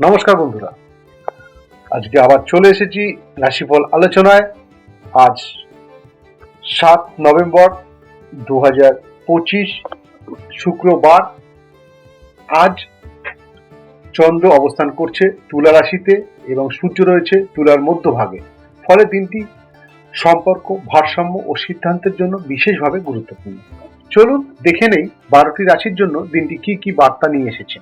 নমস্কার বন্ধুরা। আজকে আবার চলে এসেছি রাশিফল আলোচনায়। আজ সাত নভেম্বর দু হাজার পঁচিশ, শুক্রবার। আজ চন্দ্র অবস্থান করছে তুলা রাশিতে এবং সূর্য রয়েছে তুলার মধ্যভাগে। ফলে দিনটি সম্পর্ক, ভারসাম্য ও সিদ্ধান্তের জন্য বিশেষভাবে গুরুত্বপূর্ণ। চলুন দেখে নেই বারোটি রাশির জন্য দিনটি কি কি বার্তা নিয়ে এসেছে।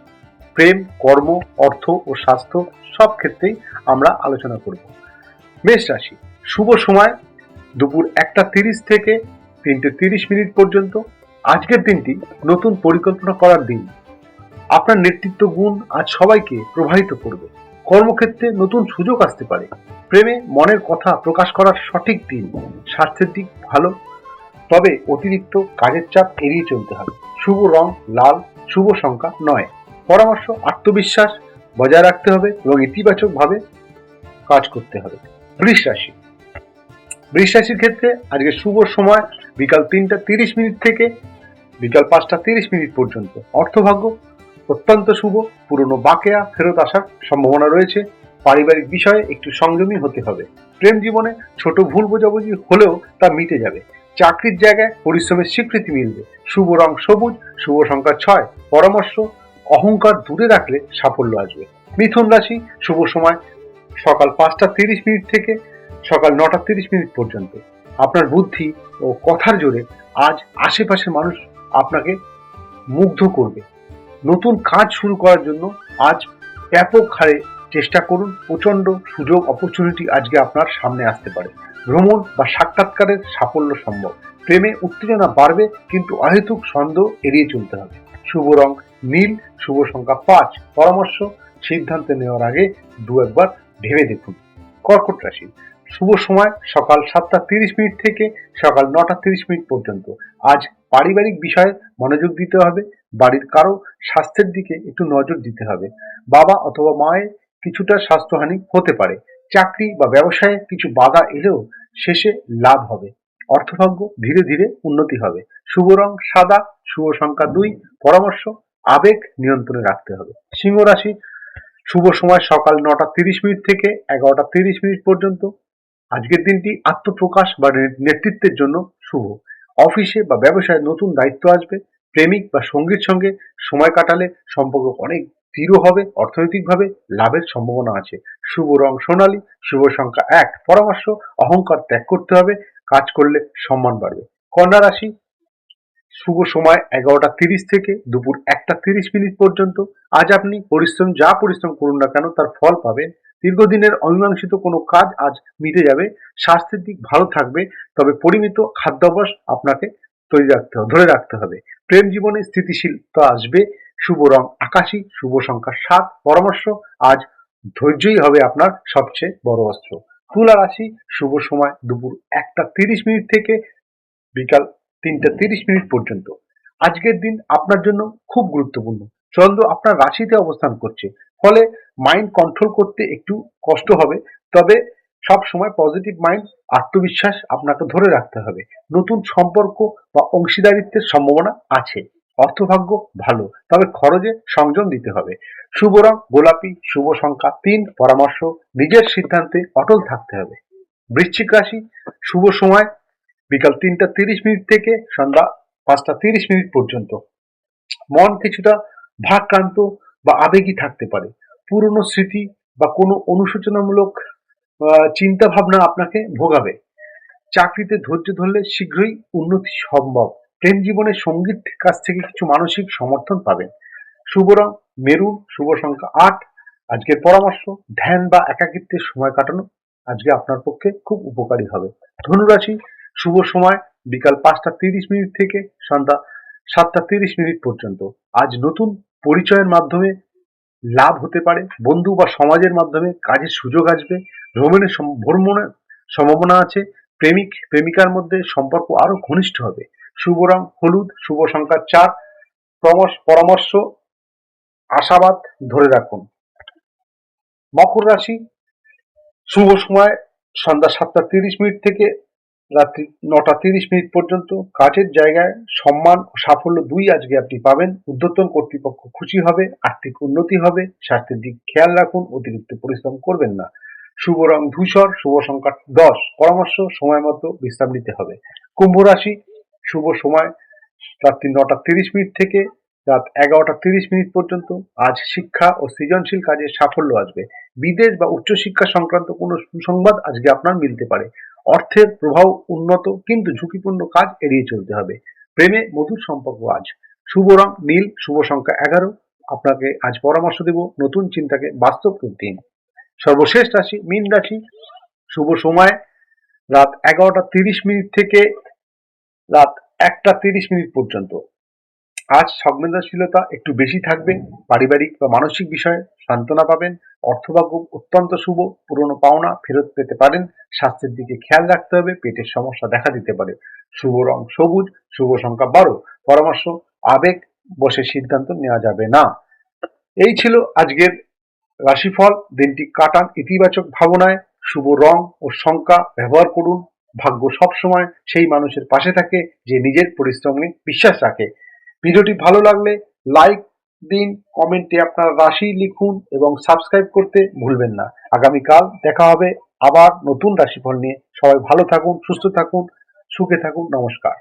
প্রেম, কর্ম, অর্থ ও স্বাস্থ্য সব ক্ষেত্রেই আমরা আলোচনা করব। মেষ রাশি, শুভ সময়, দুপুর একটা তিরিশ থেকে তিনটে তিরিশ মিনিট পর্যন্ত। আজকের দিনটি নতুন পরিকল্পনা করার দিন। আপনার নেতৃত্ব গুণ আজ সবাইকে প্রভাবিত করবে। কর্মক্ষেত্রে নতুন সুযোগ আসতে পারে। প্রেমে মনের কথা প্রকাশ করার সঠিক দিন। স্বার্থের দিক ভালো তবে অতিরিক্ত কাজের চাপ এড়িয়ে চলতে হবে। শুভ রং লাল, শুভ সংখ্যা নয়। পরামর্শ আত্মবিশ্বাস বজায় রাখতে হবে এবং ইতিবাচকভাবে কাজ করতে হবে। বৃষ রাশি। বৃষ রাশির ক্ষেত্রে আজকে শুভ সময় বিকাল তিনটা তিরিশ মিনিট থেকে বিকাল পাঁচটা তিরিশ মিনিট পর্যন্ত। অর্থভাগ্য অত্যন্ত শুভ, পুরনো বাকেয়া ফেরত আসার সম্ভাবনা রয়েছে। পারিবারিক বিষয়ে একটু সংযমী হতে হবে। প্রেম জীবনে ছোট ভুল বোঝাবুঝি হলেও তা মিটে যাবে। চাকরির জায়গায় পরিশ্রমের স্বীকৃতি মিলবে। শুভ রং সবুজ, শুভ সংখ্যা ছয়। পরামর্শ, অহংকার দূরে রাখলে সাফল্য আসবে। মিথুন রাশি, শুভ সময় সকাল পাঁচটা তিরিশ মিনিট থেকে সকাল নটা তিরিশ মিনিট পর্যন্ত। আপনার বুদ্ধি ও কথার জোরে আজ আশেপাশের মানুষ আপনাকে মুগ্ধ করবে। নতুন কাজ শুরু করার জন্য আজ ব্যাপক হারে চেষ্টা করুন প্রচণ্ড সুযোগ অপরচুনিটি আজকে আপনার সামনে আসতে পারে। ভ্রমণ বা সাক্ষাৎকারের সাফল্য সম্ভব। প্রেমে উত্তেজনা বাড়বে, কিন্তু অহেতুক সন্দেহ এড়িয়ে চলতে হবে। শুভ রং নীল, শুভ সংখ্যা পাঁচ। পরামর্শ, সিদ্ধান্ত নেওয়ার আগে দু একবার ভেবে দেখুন। কর্কট রাশি। শুভ সময় সকাল সাতটা তিরিশ মিনিট থেকে সকাল নটা তিরিশ মিনিট পর্যন্ত। আজ পারিবারিক বিষয়ে মনোযোগ দিতে হবে। বাড়ির কারও স্বাস্থ্যের দিকে একটু নজর দিতে হবে। বাবা অথবা মায়ের কিছুটা স্বাস্থ্যহানি হতে পারে। চাকরি বা ব্যবসায়ে কিছু বাধা এলেও শেষে লাভ হবে। অর্থভাগ্য ধীরে ধীরে উন্নতি হবে। শুভ রং সাদা, শুভ সংখ্যা দুই, পরামর্শ, আবেগ নিয়ন্ত্রণে রাখতে হবে। সিংহ রাশি, শুভ সময় সকাল নটা তিরিশ মিনিট থেকে এগারোটা তিরিশ মিনিট পর্যন্ত। আজকের দিনটি আত্মপ্রকাশ বা নেতৃত্বের জন্য শুভ। অফিসে বা ব্যবসায় নতুন দায়িত্ব আসবে। প্রেমিক বা সঙ্গীর সঙ্গে সময় কাটালে সম্পর্ক অনেক দৃঢ় হবে, অর্থনৈতিকভাবে লাভের সম্ভাবনা আছে। শুভ রং সোনালী, শুভ সংখ্যা এক, পরামর্শ, অহংকার ত্যাগ করতে হবে, কাজ করলে সম্মান বাড়বে। কন্যা রাশি, শুভ সময় এগারোটা তিরিশ থেকে দুপুর একটা তিরিশ মিনিট পর্যন্ত। আজ আপনি পরিশ্রম, যা পরিশ্রম করুন না কেন, তার ফল পাবেন। দীর্ঘদিনের অমীমাংসিত কোনো কাজ আজ মিটে যাবে। স্বাস্থ্যের দিক ভালো থাকবে, তবে পরিমিত খাদ্যাভ্যাস আপনাকে তৈরি রাখতে হবে ধরে রাখতে হবে। প্রেম জীবনে স্থিতিশীলতা আসবে শুভ রং আকাশী, শুভ সংখ্যা সাত, পরামর্শ, আজ ধৈর্যই হবে আপনার সবচেয়ে বড় অস্ত্র। তুলা রাশি, শুভ সময় দুপুর একটা তিরিশ মিনিট থেকে বিকাল তিনটা তিরিশ মিনিট পর্যন্ত। আজকের দিন আপনার জন্য খুব গুরুত্বপূর্ণ। চন্দ্র আপনার রাশিতে অবস্থান করছে, ফলে মাইন্ড কন্ট্রোল করতে একটু কষ্ট হবে, তবে সব সময় পজিটিভ মাইন্ড আত্মবিশ্বাস আপনাকে ধরে রাখতে হবে। নতুন সম্পর্ক বা অংশীদারিত্বের সম্ভাবনা আছে। অর্থভাগ্য ভালো, তবে খরচে সংযম দিতে হবে। শুভ রং গোলাপি, শুভ সংখ্যা তিন, পরামর্শ, নিজের সিদ্ধান্তে অটল থাকতে হবে। বৃশ্চিক রাশি, শুভ সময়, বিকাল তিনটা তিরিশ মিনিট থেকে সন্ধ্যা পাঁচটা তিরিশ মিনিট পর্যন্ত। মন কিছুটা ভারাক্রান্ত বা আবেগী থাকতে পারে। পুরনো স্মৃতি বা কোনো অনুশোচনামূলক চিন্তা ভাবনা আপনাকে ভোগাবে। চাকরিতে ধৈর্য ধরলে শীঘ্রই উন্নতি সম্ভব। প্রেম জীবনে সংগীত কাছ থেকে কিছু মানসিক সমর্থন পাবেন। শুভ রং মেরুন শুভ সংখ্যা আট, আজকের পরামর্শ, ধ্যান বা একাকিত্বে সময় কাটানো আজকে আপনার পক্ষে খুব উপকারী হবে। ধনুরাশি, শুভ সময়, বিকাল পাঁচটা তিরিশ মিনিট থেকে সন্ধ্যা সাতটা তিরিশ মিনিট পর্যন্ত। আজ নতুন পরিচয়ের মাধ্যমে লাভ হতে পারে। বন্ধু বা সমাজের মাধ্যমে কাজের সুযোগ আসবে। ভ্রমণের ভ্রমণের সম্ভাবনা আছে। প্রেমিক, প্রেমিকার মধ্যে সম্পর্ক আরও ঘনিষ্ঠ হবে। শুভ রং হলুদ শুভ সংখ্যা চার পরামর্শ, আশাবাদ ধরে রাখুন। মকর রাশি, শুভ সময়, সন্ধ্যা সাতটা তিরিশ মিনিট থেকে রাত্রি নটা তিরিশ মিনিট পর্যন্ত। কাজের জায়গায় সম্মান ও সাফল্য দুই আজকে আপনি পাবেন। ঊর্ধ্বতন কর্তৃপক্ষ খুশি হবে, আর্থিক উন্নতি হবে, স্বাস্থ্যের দিক খেয়াল রাখুন, অতিরিক্ত পরিশ্রম করবেন না। শুভ রং ধূসর শুভ সংখ্যা দশ, পরামর্শ সময় মতো বিশ্রাম নিতে হবে। কুম্ভ রাশি শুভ সময়। রাত্রি নটা তিরিশ মিনিট থেকে রাত এগারোটা তিরিশ মিনিট পর্যন্ত। আজ শিক্ষা ও সৃজনশীল কাজে সাফল্য আসবে। বিদেশ বা উচ্চশিক্ষা সংক্রান্ত কোনো সুসংবাদ আজকে আপনার মিলতে পারে। অর্থের প্রভাব উন্নত কিন্তু ঝুঁকিপূর্ণ কাজ এড়িয়ে চলতে হবে। প্রেমে মধুর সম্পর্ক আজ। শুভ রং, নীল, শুভ সংখ্যা এগারো। আপনাকে আজ পরামর্শ দেব নতুন চিন্তাকে বাস্তব দিন সর্বশেষ রাশি, মীন রাশি। শুভ সময়, রাত এগারোটা তিরিশ মিনিট থেকে রাত একটা তিরিশ মিনিট পর্যন্ত। আজ সংবেদনশীলতা একটু বেশি থাকবে, পারিবারিক বা মানসিক বিষয়ে সান্ত্বনা পাবেন, অর্থভাগ্য অত্যন্ত শুভ, পুরনো পাওনা ফেরত পেতে পারেন, স্বাস্থ্যের দিকে খেয়াল রাখতে হবে, পেটের সমস্যা দেখা দিতে পারে। শুভ রং সবুজ, শুভ সংখ্যা বারো, পরামর্শ, আবেগ বসে সিদ্ধান্ত নেওয়া যাবে না। এই ছিল আজকের রাশিফল, দিনটি কাটান ইতিবাচক ভাবনায়, শুভ রং ও সংখ্যা ব্যবহার করুন ভাগ্য সবসময় সেই মানুষের পাশে থাকে যে নিজের পরিশ্রমে বিশ্বাস রাখে। ভিডিওটি ভালো লাগলে লাইক দিন কমেন্টে আপনার রাশি লিখুন এবং সাবস্ক্রাইব করতে ভুলবেন না। আগামীকাল দেখা হবে আবার নতুন রাশিফল নিয়ে। সবাই ভালো থাকুন, সুস্থ থাকুন, সুখে থাকুন, নমস্কার।